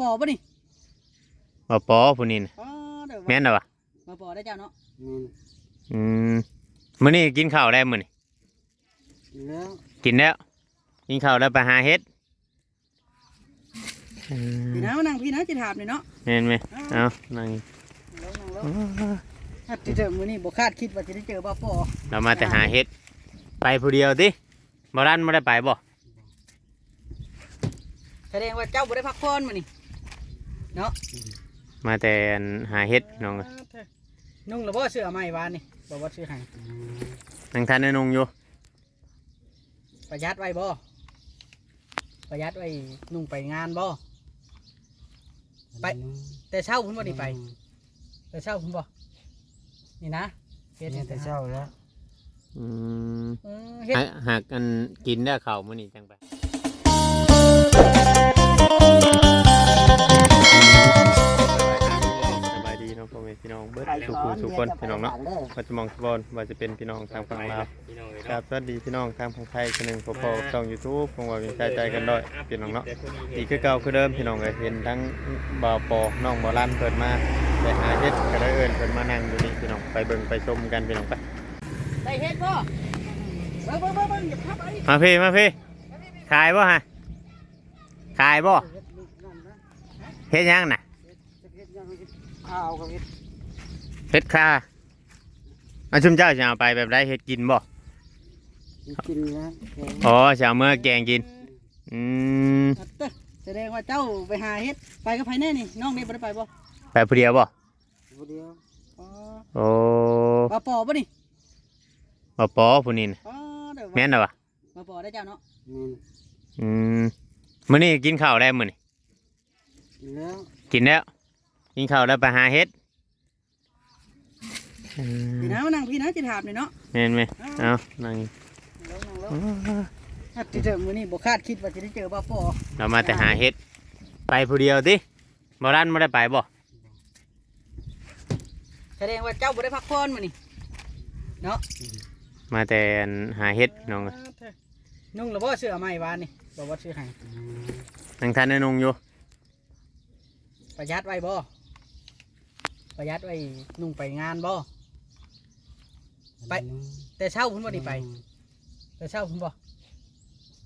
ปอป่ะนี่บ่ปอผู้นี้น่ะอ๋อเดี๋ยวแม่นน่ะวะมาปอได้เจ้าเนาะแม่นอืมมื้อนี้กินข้าวแล้วมื้อนี้แล้วกินแล้ว กินข้าวแล้วไปหาเฮ็ดอืมพี่นะมานั่งพี่นะจะถามหน่อยเนาะแม่นไหมเอานั่งแล้วนั่งแล้วถ้าที่เจอมื้อนี้บ่คาดคิดว่าจะได้เจอบ่ปอเรามาแต่หาเฮ็ด ไปผู้เดียวติบ่รันบ่ได้ไปบ่แสดงว่าเจ้าบ่ได้พักผ่อนมื้อนี้ มาแต่หาเฮ็ดน้องเอ้ยนุ่งแล้วบ่เสื้อใหม่วานนี่บ่ว่าซื้อให้นั่งทานนนงอยู่ประหยัดไว้บ่ประหยัดไว้นุ่งไปงานบ่ไปแต่เช้าพุ่นบ่นี่ไป แต่เช้าพุ่นบ่นี่นะเฮ็ดเฮ็ดแต่เช้าแล้วอืมเออเฮ็ดหาหากอันกินได้ข้าวมื้อนี้จังไป สบายดีเนาะพ่อแม่พี่น้องเบิดทุกผู้ทุกคนพี่น้องเนาะว่าจะมองทุกบอลว่าจะเป็นพี่น้องทางฝั่งลาวครับสวัสดีพี่น้องทางฝั่งไทยคนหนึ่งพอพอช่อง YouTube ของว่ามีใจใจกันด้วยพี่น้องเนาะอีกคือเก่าคือเดิมพี่น้องก็เห็นทั้งบ่าวปอน้องบ่าวลั่นเพิ่นมาไปหาเฮ็ดก็ได้เอิ้นเพิ่นมานั่งอยู่นี่พี่น้องไปเบิ่งไปชมกันพี่น้องไปได้เฮ็ดบ่อย่าพับไอ้มาพี่มาพี่ขายบ่ฮะขายบ่ เฮ็ดหยังน่ะเฮ็ดยังเฮ็ดข้าวกับเฮ็ดเฮ็ดค่าเอาชุมเจ้าจะเอาไปแบบไรเฮ็ดกินบ่กินนะแกงอ๋อจะเอาเมื่อแกงกิน อืมอัดเด้อแสดงว่าเจ้าไปหาเฮ็ดไปกับไผแน่นี่น้องนี่บ่ได้ไปบ่ไปผู้เดียวบ่ผู้เดียวอ๋อโอ้มาปอป่ะนี่บ่ปอผู้นี้น่ะอ๋อเดี๋ยวแม่นน่ะวะมาปอได้เจ้าเนาะแม่นอืมมื้อนี้กินข้าวแล้วมื้อนี้ แล้วกินแล้วกินข้าวแล้วไปหาเฮ็ดอืมพี่นะมานั่งพี่นะจะถามหน่อยเนาะแม่นไหมเอานั่งแล้วนั่งแล้วถ้าที่เจอมื้อนี้บ่คาดคิดว่าจะได้เจอบ่ปอเรามาแต่หาเฮ็ด ไปผู้เดียวติบ่รันบ่ได้ไปบ่แสดงว่าเจ้าบ่ได้พักผ่อนมื้อนี้มาแต่หาเฮ็ดน้องเอ้ยนุ่งแล้วบ่เสื้อใหม่วานนี่บ่ว่าซื้อให้นั่งทานนงอยู่ ประหยัดไว้บ่ประหยัดไว้นุ่งไปงานบ่ ไป แต่เช้าพุ่นบ่นี่ไป แต่เช้าพุ่นบ่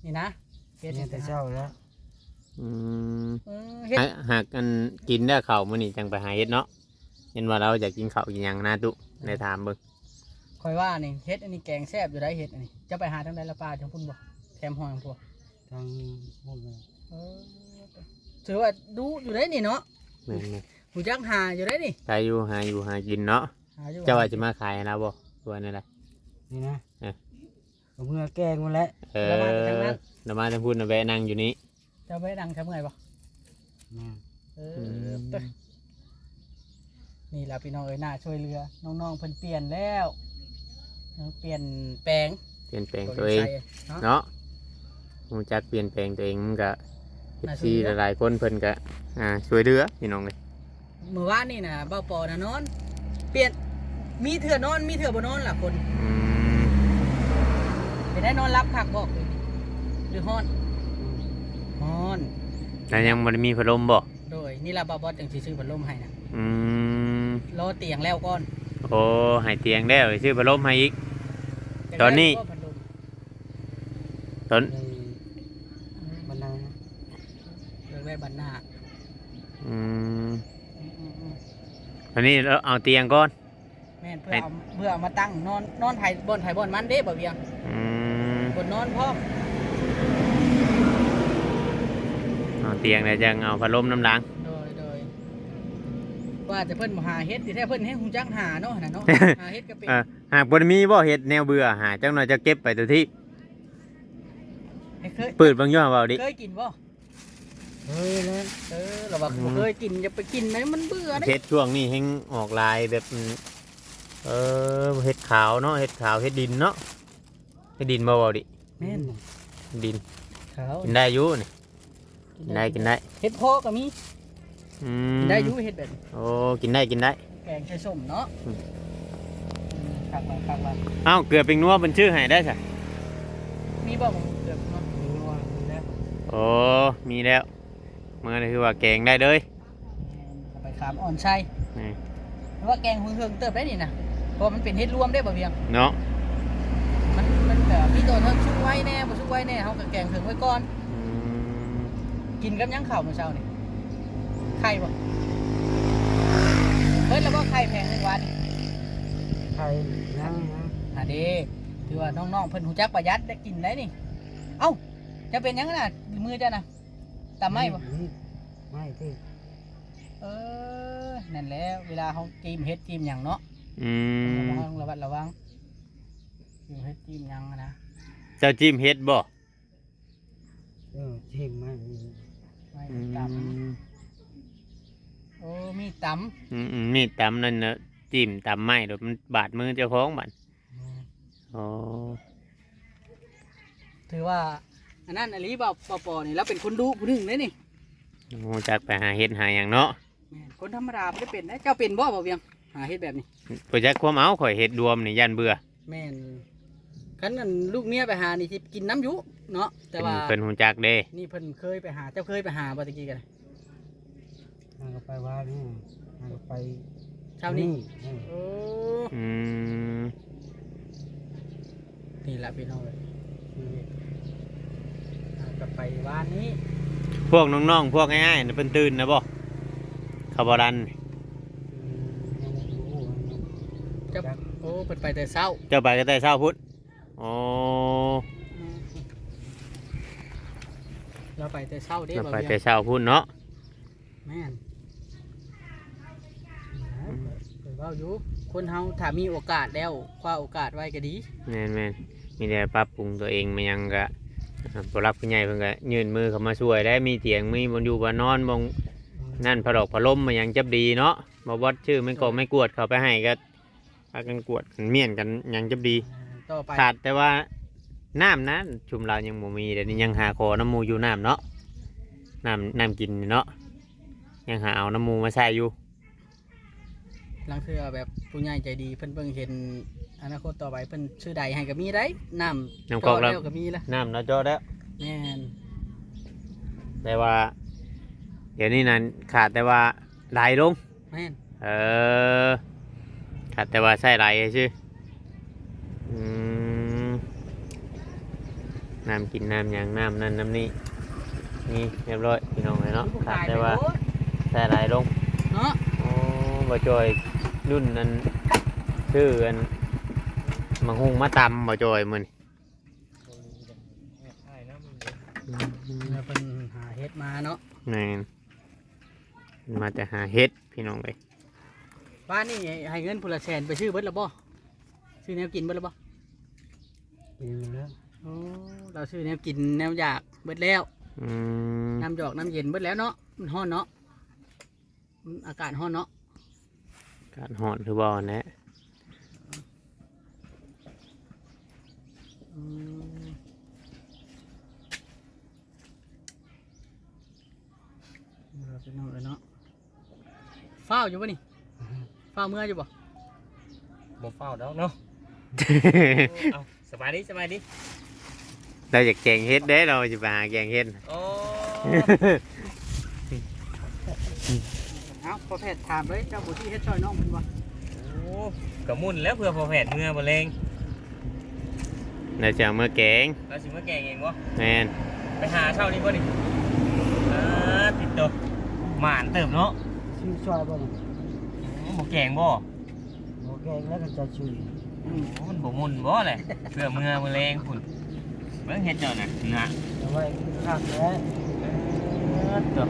นี่นะเฮ็ดเฮ็ดแต่เช้าแล้วอืมเออเฮ็ดหากหากอันกินได้ข้าวมื้อนี้จังไปหาเฮ็ดเนาะเห็นว่าเราอยากกินข้าวกินหยังนะตุได้ถามเบิ่งคอยว่านี่เฮ็ดอันนี้แกงแซ่บอยู่ได้เฮ็ดอันนี้จะไปหาทางใดละป้าจังพุ่นบ่แถมห้อยของพวกทางพูดเลยเออถือว่าดูอยู่ได้นี่เนาะ แม่นหูจักหาอยู่ได้นี่ๆไปอยู่หาอยู่หากินเนาะหาอยู่เจ้าว่าจะมาขายนะบ่ตัวนั่นแหละ นี่นะเอ๊ะเอาเมื่อแกงมาแล้ว เออเรามาทางพูดนะแวะนั่งอยู่นี่เจะไปดังทำไงบ่แม่นเออเต้อนี่ล่ะพี่น้องเอ้ยน่าช่วยเหลือ น้องๆเพิ่นเปลี่ยนแล้วเออเปลี่ยนแปลงเปลี่ยนแปลงตัวเองเนาะเนาะรู้จักเปลี่ยนแปลงตัวเองมันก็เอฟน่าช่ซีวยเหลือหลายๆคนเพิ่นก็ อ่าช่วยเหลือพี่น้องเลยมื้อวานนี่น่ะเบ้าปอน่ะนอน เปลี่ยนมีเถื่อนอน มีเถื่อบ่นอนล่ะคนอืมไปได้นอนรับคักบอกเลยหรือฮ้อนฮ้อน แล้วยังบ่ได้มีพัดลมบ่โดยนี่ล่ะบ่าวบอสจังสิซื้อพัดลมให้นะอืมรอเตียงแล้วก่อนโอ้ให้เตียงแล้วซื้อพัดลมให้อีกตอนนี้จะได้บ่พัดลมตอน เลยบันไดนะเลิกได้บันหน้า อืมอืมอืมอืมตอนนี้เราเอาเตียงก่อน แม่นเพื่อเอาเพื่อเอามาตั้งนอนนอนไผบนไผบนมันเด้บ่เวียงอืมบนนอนพร้อมเอาเตียงแล้วจังเอาพัดลมน้ำล้าง โดยโดยว่าจะเพิ่นบ่หาเฮ็ดสิแท้เพิ่นให้ฮู้จักหาเนาะน่ะเนาะ หาเฮ็ดก็เป็นอ่าหากบ่ได้มีบ่เฮ็ดแนวเบื่อหาจังหน่อยจะเก็บไปตัวที่ให้เคยเปิดเบางย่อเบาดิเคยกินบ่ เฮ้ยแล้วเออเราว่าบ่เคยกินอย่าไปกินนะมันเบื่อเด้เฮ็ดช่วงนี้แฮงออกลายแบบเออเฮ็ดขาวเนาะเฮ็ดขาวเฮ็ดดินเนาะเฮ็ดดินบ่เบาดิแม่นดินขาวกินได้อยู่นี่กินได้กินได้เฮ็ดพอก็มีอืกิมนได้อยู่เฮ็ดแบบนี้โอ้กินได้กินได้แกงไข่ส้มเนาะอืมอืมคักมาคักมาเอ้าเกลือเป็นนัวเป็นชื่อให้ได้ซะมีบ่ผมเกือบเนาะมีว่ามีแล้วโอ้มีแล้ว เมื่อนี่คือว่าแกงได้เลยเอาไปขามอ่อนชัยนี่เพราะว่าแกงเฮืองๆเติบได้นี่นะเพราะว่ามันเป็นเฮ็ดรวมได้บ่เพียงเนาะมันมันแบบมีตัวเทิงชุบไว้แน่บ่ชุบไว้แน่เฮาก็แกงเทิงไว้ก่อน อืมกินกับหยังข้าวมื้อเช้านี่ไข่บ่เฮ้ยแล้วบ่ไข่แพงหนึ่งวันใครนั่งนะอะเด้ถือว่าน้องๆเพิ่นฮู้จักประหยัดได้กินได้นี่ เอ้าจะเป็นหยังน่ะมือเจ้าน่ะ ตำไม้บ่นี่ไม่ที่เออนั่นแหละเวลาเฮาจิ้มเฮ็ดจิ้มหยังเนาะอืมระวังระวัดระวังจิ้มเฮ็ดจิ้มหยังอะนะเจ้าจิ้มเฮ็ดบ่เออทิมไม่ไม่อืตมำโอ้มีตอืมอืมมีดตำนั่นนะจิ้มตำไม้เดี๋ยวมันบาดมือเจ้าของบัดอ๋อำถือว่า อันนั้นอลีบ่ปอปอนี่แล้วเป็นคนดูผู้หนึงเลยนี่ฮู้จักไปหาเฮ็ดหาหยังเนาะแม่นคนธรรมดาไม่ได้เป็นนะเจ้าเป็นบ่บ่เวียงหาเฮ็ดแบบนี้บ่จักความเอาข่อยเฮ็ดรวมนี่ยันเบื่อแม่นคันนั้นลูกเมียไปหานี่ที่กินน้ำอยุเนาะแต่เป็นว่าเพิ่นฮู้จักเด้นี่เพิ่นเคยไปหาเจ้าเคยไปหาบ่ตะกี้กันนั่งก็ไปว่านี่นั่งก็ไปเช้านี้เออโอ้อืมนี่แหละพี่น้องเลยนี่เอา กลับไปบ้านนี้พวกน้องๆ พวกง่ายๆน่ะเพิ่นตื่นนะบ่เขาบ่ดันอืมยังบ่รู้ว่าเจ้าโอ้เพิ่นไปแต่เช้าเจ้าไปก็แต่เช้าพุธอ๋อเราไปแต่เช้าเด้เจ้าบ่ไปเวีแต่ยงเช้าพุธเนาะ แม่นเพิ่นเว้าอยู่คนเฮาถ้ามีโอกาสแล้วคว้าโอกาสไว้ก็ดี แม่นแม่นมีแต่ปรับปรุงตัวเองมายังก็ ผู้รักผู้ใหญ่เพิ่นก็ยื่นมือเข้ามาช่วยได้มีเตียงมีบนอยู่บนนอนบงนั่นผดอกผลมมายังจับดีเนาะบ่วัดชื่อไม่กอไม่กวดเข้าไปให้ก็พากันกวดกันเมียนกันยังจับดีต่อไปขาดแต่ว่าน้ำนะชุมเรายังบ่มีเดี๋ยวนี้ยังหาขอน้ำหมูอยู่น้ำเนาะน้ำน้ำกินเนาะยังหาเอาน้ำหมูมาใส่อยู่ลังเทือแบบผู้ใหญ่ใจดีเพิ่นเบิ่งเห็น อนาคตต่อไปเพิ่นชื่อใดให้ก็มีได้น้ำน้ำกอกจ่แล้วแล้ว ก็มีละน้ำเราะจอแล้วแม่นแต่ว่า เดี๋ยวนี้นั้นขาดแต่ว่าไหลลง แม่นเออขาดแต่ว่าใส่ไหลชื่ออืมน้ำกินน้ำหยังน้ำนั่นน้ำนี่นี่เรียบร้อยพี่น้องเลยเนาะผู้ขาดกายแต่ไปว่าโอ้ยใส่ไหลลงเนาะ โอ้บ่จอยรุ่นนั้นชื่ออัน มังหุงมาตำบ่จอยมันแล้วเพิ่นหาเฮ็ดมาเนาะนี่นมาแต่หาเฮ็ดพี่น้องเลยบ้านนี่ให้เงินพนละแสนไปซื้อเบิดและบ่ซื้อแนวกินเบิดและบ่กินมาแล้วโอ้เราซื้อแนวกินแนวอยากเบิดแล้วอืมน้ำหยอกน้ำเย็นเบิดแล้วเนาะมันร้อนเนาะมันอากาศร้อนเนาะ การหอนคือบ่อนแหละ อืม เราไปนอนเลยเนาะเฝ้าวอยู่ปะนี่เฝ้าวเมื่ออยู่ปะบ่เฝ้าดอกเนาะเอาสบายดีสบายดีเราอยากแกงเฮ็ดเด้เราจะไปหาแกงเฮ็ดโอ้เอาพอแพทย์ถามเลยเจ้าบุที่เฮ็ดช่วยน้องมันวะโหกระมุ่นแล้วเพื่อพอแผดเมื่อบ่เลง เราจะเอามื่อแกงเราสิมาแกงเองวะแมนไปหาเช่านี่บ่ดิอ่าติดตัวหมานเติมเนาะชื่อซอยบ่นี่อืมบ่แกงบ่โอเคแล้วก็จะชื่อโอ้มันบ่มุ่นบ่เลยเพื่อเมื่อบ่เลงพุ่นเบิ่งเฮ็ดเจ้าน่ะนะเอาไว้ข้างแล้วเออตัว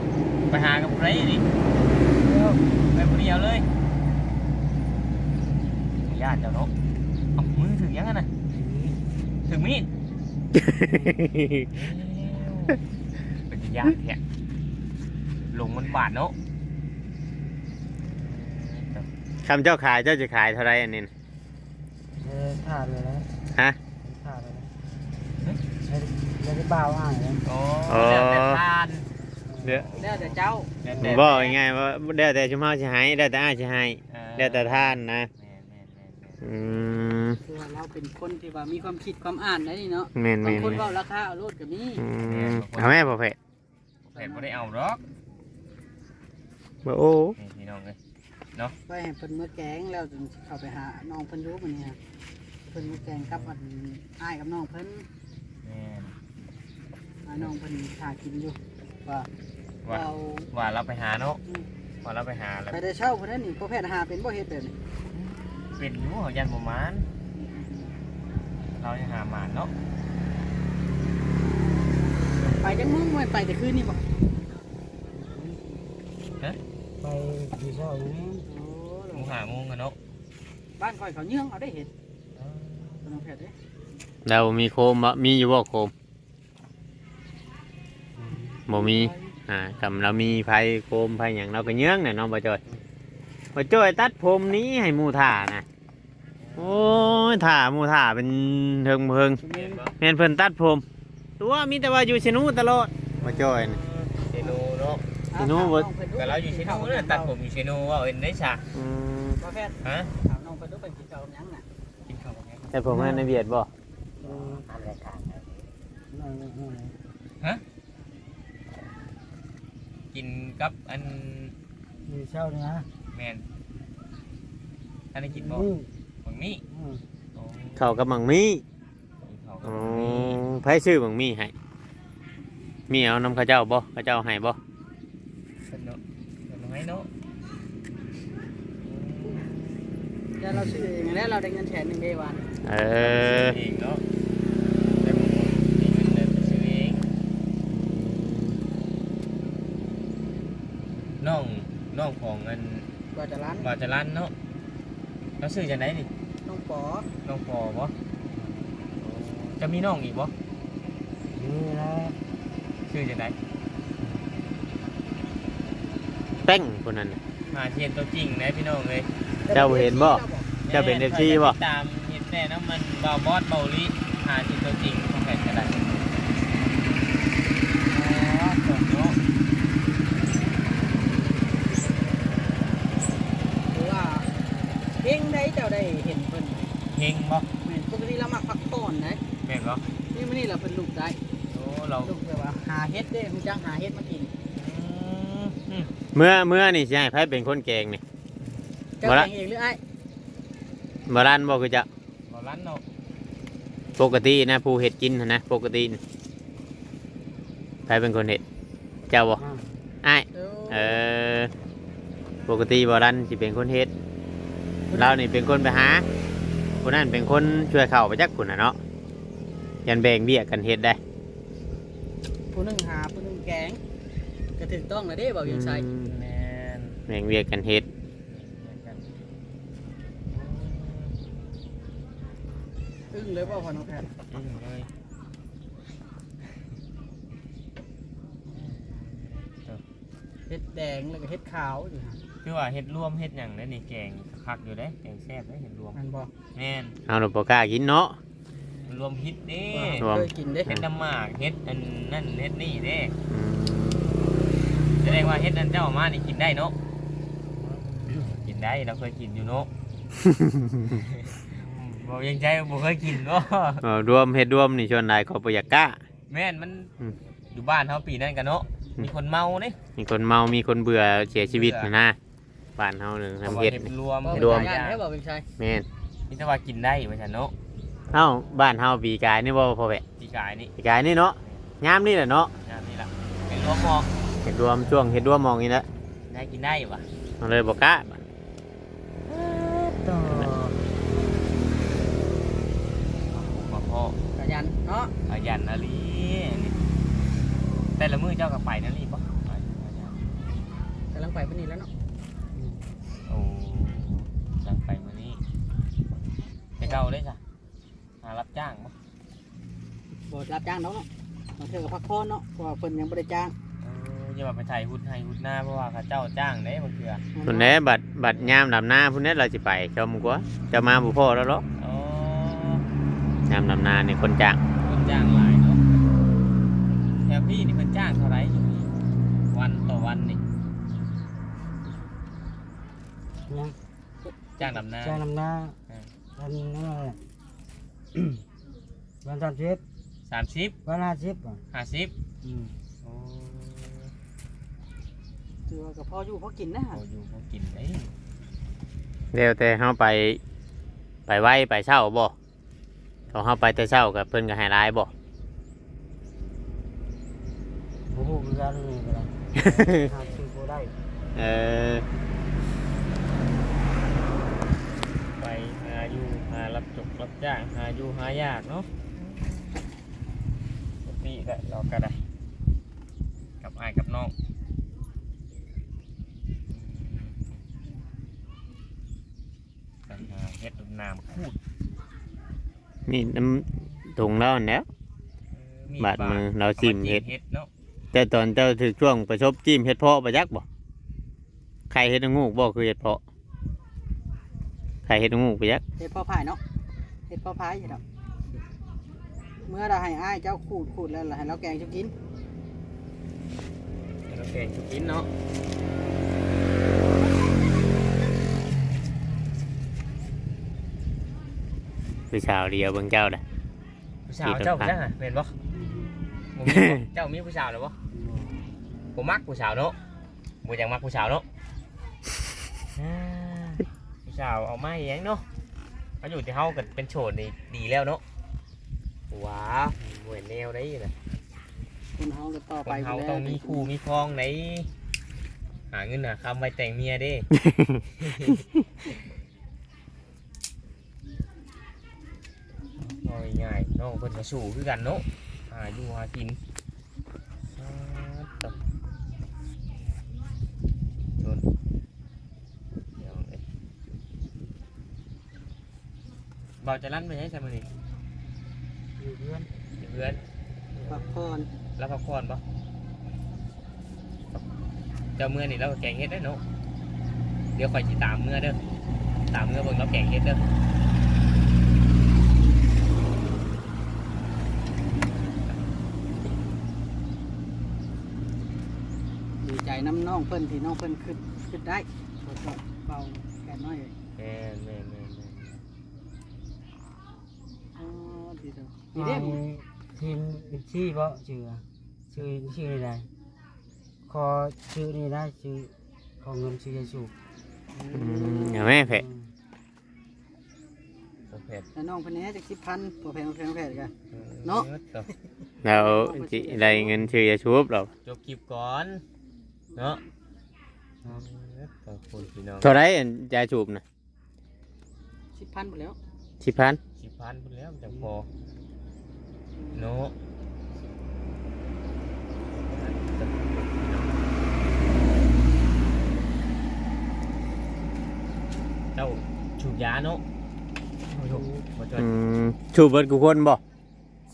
ไปหากับไรดิเดี๋ยวไปผู้เดียวเลยญาติเจ้าเนาะเอามือถึงยังไงน่ะ ถึงมีดเป็นยากแท้ลงมันบาดเนาะคำเจ้าขายเจ้าจะขายเท่าไรอันนี้น่ะเออขาดเลยแล้วฮะ ขาดเลยแล้วแล้วได้บ่าวอ่านแล้วโอ้อ๋อ แล้วแต่ทานเดี๋ยวแล้วแต่เจ้าแล้วแต่บอกง่ายๆว่าเดี๋ยวแต่ชุมเฮาสิให้เดี๋ยวแต่อ้ายสิให้เออเดี๋ยวแต่ท่านนะ อืม คือว่าเราเป็นคนที่ว่ามีความคิดความอ่านได้นี่เนาะแม่นบางแม่นคนแม่นเว่าราคาเอาโลดกับนี้อืมเอาแม่บ่เผ็ดแผนบ่ได้เอาหรอกบ่โอ้นี่พี่น้องเลยไปให้เพิ่นมื้อแกงแล้วจึงสิเข้าไปหาน้องเพิ่นอยู่มื้อนี้ฮะเพิ่นมื้อแกงกับอันอ้ายกับน้องเพิ่นแม่นอ้ายน้องเพิ่นหากินอยู่ว่าว่าเราว่าเราไปหาเนาะว่าเราไปหาแล้วไปได้เช่าเพิ่นนั่นนี่พ่อแพทย์หาเป็นบ่เฮ็ดแบบนี้ เป็นอยู่เขายันประมาณเราจะหาหมานเนาะไปจังมึงไม่ไปแต่คืนนี่บ่ไปที่เช้านี้โอ้หมูหาโมงกันเนาะบ้านข่อยเขาเยื่องเอาได้เห็ดเพิ่นเอาแพทย์เด้แล้วมีโคมบ่มีอยู่บ่โคมบ่มีอ่าคำเรามีไฟโคมไฟหยังเราก็เยื้องเนี่ยน้องบ่จอย บ่จอยตัดผมนี้ให้หมู่ท่านะโอ้ยท่าหมู่ท่าเป็นเทิงเพิงเห็นปะแม่นเพิ่นตัดผม ตัวมีแต่ว่าอยู่ชนูตลอดบ่จอยน่ะเชนูเนาะพี่หนูบ่แต่เราอยู่เชนูเนี่ยตัดผมอยู่เชนูว่าเอ็นได้ฉากอืมพ่อแพทย์ฮะถามน้องเพิ่นดูเป็นกินข้าวกับหยังน่ะกินข้าวกับแม่แต่ผมให้ในเวียดบ่นั่นนั่นกินกับอันที่เช้านี่นะ แมนอันนี้กินบ่นี่บังมี่อืมโอ้เข้ากับหมังมีกินข้าวกับอ๋อบังมี่ไผซื้อหมังมีให้มีเอานำเขาเจ้าบ่เขาเจ้าให้บ่สนุกสนุกไหมเนาะแล้วเราซื้อเองแล้วเราได้เงินแสนหนึงเด้วันเออเองเนาะแต่ผมมีเงินเดือนไปซื้อเองน้องน้องของเงิน กว่าจะร้านบาจะรันเนาะเราซื้อจากไหนนี่น้องปอน้องพอบ่จะมีน้องอีกบ่นี่นะซื้อจากไหนแป้งคนนั้นน่ะ หาเทียนตัวจริงนะพี่น้องเลยเจ้าเห็นบ่เจ้าเป็น FC บ่ตามเห็นแน่น้ำมันบาวบอสเบาลิหาเทียนตัวจริงของแผ่นกระดาษอ๋อส่งเนาะ หรือว่าเฮงได้เจ้าได้เห็นเพิ่นเฮงบ่แม่นปกติเรามักพักผ่อนนะแม่นบ่นี่มื้อนี้เราเพิ่นลูกได้โอ้เราลูกแบบว่าหาเฮ็ดเด้ฮู้จักหาเฮ็ดมากินอืมอืมเมื่อเมื่อนี่สิให้ไผเป็นคนแกงนี่ เจ้าบ่ละ แข่งเองหรือไอ้บ่รันบ่คือจะเราลันเนาะปกตินะผู้เฮ็ดกินหั้นนะปกตินี่ไผเป็นคนเฮ็ดเจ้าบ่อ่าอ้ายเอเออปกติบ่รันสิเป็นคนเฮ็ด เรานี่เป็นคนไปหาคนนั้นเป็นคนช่วยเข้าไปจักคนน่ะเนาะยันแบ่งเบี้ยกันเฮ็ดได้ผู้หนึงหาผู้หนึงแกงก็ถูกต้องแล้วเด้บ่าวยังใส่อืมแม่นแบ่งเบี้ยกันเฮ็ดอึ้งเลยบ่พอน้องแพทย์อืมเลยเฮ็ดแดงแล้วก็เฮ็ดขาวอยู่ฮะ คือว่าเฮ็ดรวมเฮ็ดหยังได้นี่แกงคักอยู่เด้แกงแซ่บได้เฮ็ดรวมมันบ่แม่นเอาเราบ่กล้ากินเนาะ รวมฮิตเด้รวม เคยกินเด้เฮ็ดน้ำหมากเฮ็ดอันนั่นเฮ็ดนี่เด้อืมแสดงว่าเฮ็ดอันเจ้ามานี่กินได้เนาะกินได้เราเคยกินอยู่เนาะ บอกยังใจบ่เคยกินเนาะเอารวมเฮ็ดรวมนี่ชวนนายก็บ่อยากกล้า แม่นมันอืมอยู่บ้านเฮาปีนั้นกันเนาะอืมมีคนเมาเด้ มีคนเมามีคนเบื่อเสียชีวิตนะนะ บ้านเฮานึงเขาทำบอกเฮ็ดเฮ็ดนี่รวมบ่รวมเป็นได้บ่าวยังใส่แม่นมีแต่ว่ากินได้ว่าซั่นเนาะเอ้าบ้านเฮาปีกายนี่บ่พอแวะปีกายนี่ปีกายนี่เนาะยามนี่แหละเนาะงานนี่ล่ะเป็นรวมหมอกเฮ็ดรวมช่วงเฮ็ดรวมมองนี่แหละได้กินได้ว่ะเอาเลยบ่กล้าต่อมาพ่อกะยันเนาะอายันนาลีนี่แต่ละมื้อเจ้าก็ไปนั่นนี่บ่ไปอายันกำลังไปมื้อนี้แล้วเนาะ โอ้จังไปมื้อนี้ไป เก่าได้จ้ะหารับจ้างบ่บ่รับจ้างเนาะมาเทื่อกับพักผ่อนเนาะเพราะว่าเพิ่นยังบ่ได้จ้างเอออย่ามาไปถ่ายหุ้นให้หุ้นหน้าเพราะว่าเขาเจ้าจ้างได้บางเทื่อพุ่นแหน่บัดบัดยามดำนาพุ่นแหน่เราสิไปชมกว่าจะมาบ่พอแล้วเนาะอ๋อยามดำนานี่คนจ้างคนจ้างหลายเนาะแถวพี่นี่เพิ่นจ้างเท่าไหร่อยู่นี่วันต่อวันนี่ยังจ้างดำนาใช้น้ำหน้าอืม วันนั้นแหละวันสามสิบสามสิบวันห้าสิบอะห้าสิบอืมโอ้ถือว่าก็พออยู่พอกินนะพออยู่พอกินได้เดี๋ยวแต่เฮาไปไปไว้ไปเช่าบ่พอเฮาไปแต่เช่ากับเพิ่นก็ให้ร้ายบ่ โอ้โหคือกันนี่ก็ได้ หาซื้อบ่ได้เออ ไปหาอยู่หา รับจบรับจ้างหาอยู่หายากเนาะปกติก็เราก็ได้กับอ้ายกับน้องไปหาเฮ็ดดำน้ำพูดนี่น้ำถุงแล้วนั่นแหล้วเออบาดมือเราจิ้มเฮ็ดเฮ็ดเนาะแต่ตอนเจ้าถึกช่วงประชบจิ้มเฮ็ดเพาะประยักบ่ใครเฮ็ดงูกบ่คือเฮ็ดเพาะใครเฮ็ดงูกประยักเฮ็ดพ่อพายเนาะเฮ็ด พ่อพายอยู่ดอกเมื่อเราให้อ้ายเจ้าขูดขูดแล้วล่ะให้เราแกงจะกินเราแกงสุกินเนาะคือชาวเดียวเบิ่งเจ้าเด้อผู้สาวเจ้าผู้ชายเห็นบ่บ่มีบ่เจ้ามีผู้สาวหรือบ่ผมมักผู้สาวเนาะบ่อยากมักผู้สาวเนาะอ่าผู้สาวเอามาอีหยังเนาะ มาอยู่ที่เฮาก็เป็นโฉดนี่ดีแล้วเนาะว้าวเหมือนแนวได้น่ะคนเฮาก็ต่อคไปนเฮายู่แล้วต้องมีคู่มีครองไหนหาเงินหาคำไว้แต่งเมียเด้ เอาง่ายๆน้องเพิ่นก็สู้คือกันเนาะหาอยู่หากินอ่าตบชนเดี๋ยวเอ้ย เบาจะลั่นไปใช้ใช่มั้ยนี่อยู่เพื่อนอยู่เพื่อนพักผ่อนแล้วพักผ่อนปะเจ้าเมื่อนี่เราก็แกงเฮ็ดได้อเนาะเดี๋ยวคอยสิตามเมื่อเด้อตามเมื่อเบิ่งเราแกงเฮ็ดเด้อดีใจน้ำน้องเพิ่นที่น้องเพิ่นขึ้นขึ้นได้ขอโทษเบาแค่น้อยเลยแม่นแม่นแม่นแม่น อ๋อ ดีเด้อนี่นี่เด้เด้ทีมอินซี่บ่ชื่อชื่อชื่ออะไรขอชื่อนี่นะชื่อขอเงินชื่อยาสูบอืมอย่าแม่แผะประเภทแล้วน้องเพิ่นให้จักสิบพันตัวแพงแพงแพงกันออเนาะตบแล้วสิได้เงินชื่อยาชูบหรอกจบคลิปก่อน เนาะครับขอบคุณพี่น้อง เท่าไรอันยาชูบน่ะสิบพันหมดแล้ว สิบพันสิบ พันพุ่นแล้วจังพอเนาะเจ้าชูยาเนาะโอ้โหบ่จอยอืมชูเบิดกูคนบ่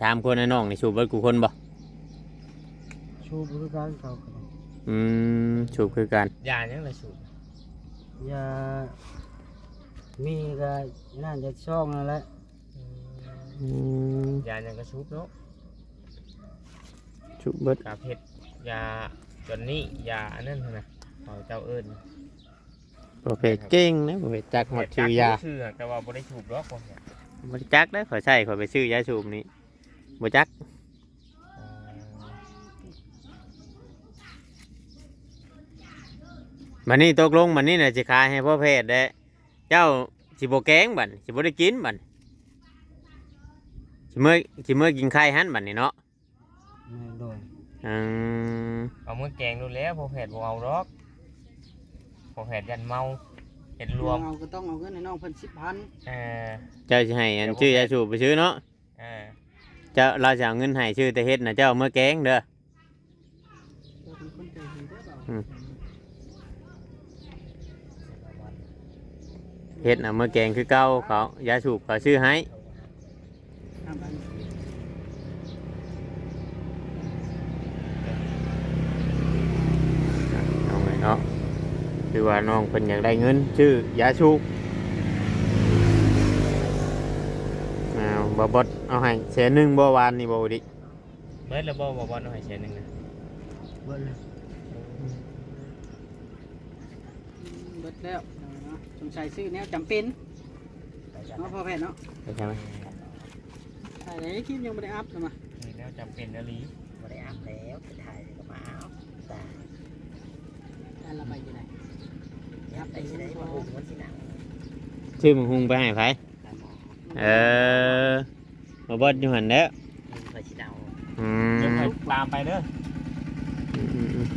สามคนไอ้น้องนี่ชูเบิดกูคนบ่ชูบริการเขาก็ได้อืมชูคือกันยายังไงสูบยามีก็น่าจะช่องนั่นแหละ อืมยายังกระชุบเนาะชูเบิดกาเพชรยาจนนี่ยาอันนั้นเท่านะเขาเจ้าเอิญประเภทเก่งนะประเภทจักหมดชื่อยาชื่อแต่ว่าบ่ได้ชูบหรอกคนเนี่ยบ่จักได้ขอใช่ขอไปซื้อยาชูบนี้บ่จักอ่ามันนี่ตกลงมันนี่น่ะสิขายให้พ่อเพศเด้ เจ้าสิบ่แกงบัดสิบ่ได้กินบัด สิมื้อสิมื้อกินไข่หันบัดนี่เนาะแม่โดยอืมเอามือแกงดูแล้วพอแผดบ่เอาหรอกพอแผดยันเมาเห็ดรวมเอาก็ต้องเอาเงินให้น้องเพิ่นสิบพันเออเจ้าสิให้อันชื่อยาชูบไปซื้อเนาะเออเจ้าเราจะเอาเงินให้ชื่อแต่เฮ็ดน่ะเจ้าเอามื่อแกงเด้อ เราเป็นคนใจดีเด้อเบาอืม เฮ็ดน่ะมื่อแกงคือเก่าเขายาสูบเขาชื่อให้ ห้าพันน้องไงเนาะคือว่าน้องเพิ่นอยากได้เงิน ชื่อยาสูบเอาบ่บดเอาให้แสนหนึงบ่วานนี่บ่ดิเบิดแล้วบ่บ่บ่เอาให้แสนหนึงนะเบิ่งเลยเบิดแล้วเนาะสงสัยซื้อแนวจำเป็นเนาะพ่อแพทย์เนาะเข้าใช่ไหม ใช่เลยคลิปยังไม่ได้อัพเลยมานี่แล้วจำเป็นนะลีบ่ได้อาบแล้วไปถ่ายก็มาเอาตาแต่นละไปอยู่ไหนยับไปที่ไหนมาหุบมันที่หนังชื่อมึงหุงไปให้ไผเออมาเบิดอยู่หั่นแหล้วไปที่เดาอืมเดี๋ยวให้ตามไปเด้ออืมอืมอืม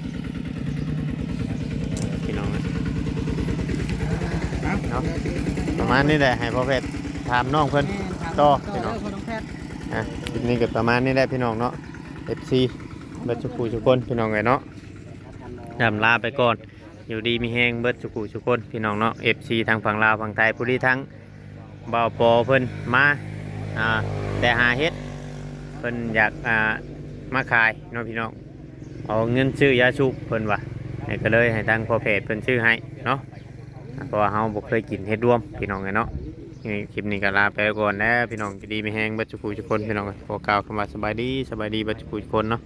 พี่น้องอะเนาะประมาณนี้แหละให้พ่อเพชรถามน้องเพิ่นต่อพี่พี่น้น้อองงคนน้ อะคลิปนี้ก็ประมาณนี้แหละพี่น้องเนาะ FC เบิดสุขุทุกคนพี่น้องไงเนาะดำลาไปก่อน อยู่ดีมีแห้งเบิดสุขุทุกคนพี่น้องเนาะ FC ทางฝั่งลาวฝั่งไทยผู้ที่ทั้งเบาปอเพิ่นมาอ่าแต่หาเฮ็ดเพิ่นอยากอ่ามาขายเนาะพี่น้องเอาเงินซื้อยาสูบเพิ่นว่าให้ก็เลยให้ทางพ่อเพจเพิ่นซื้อให้เนาะเพราะว่าเฮาบ่เคยกินเฮ็ดรวมพี่น้องไงเนาะ นี่คลิปนี้ก็ลาไปก่อนนะพี่น้องจะดีไม่แห้งบัจจุกุทุกคนพี่น้องขอกล่าวคำว่าสบายดีสบายดีบัจจุกุทุกคนเนาะ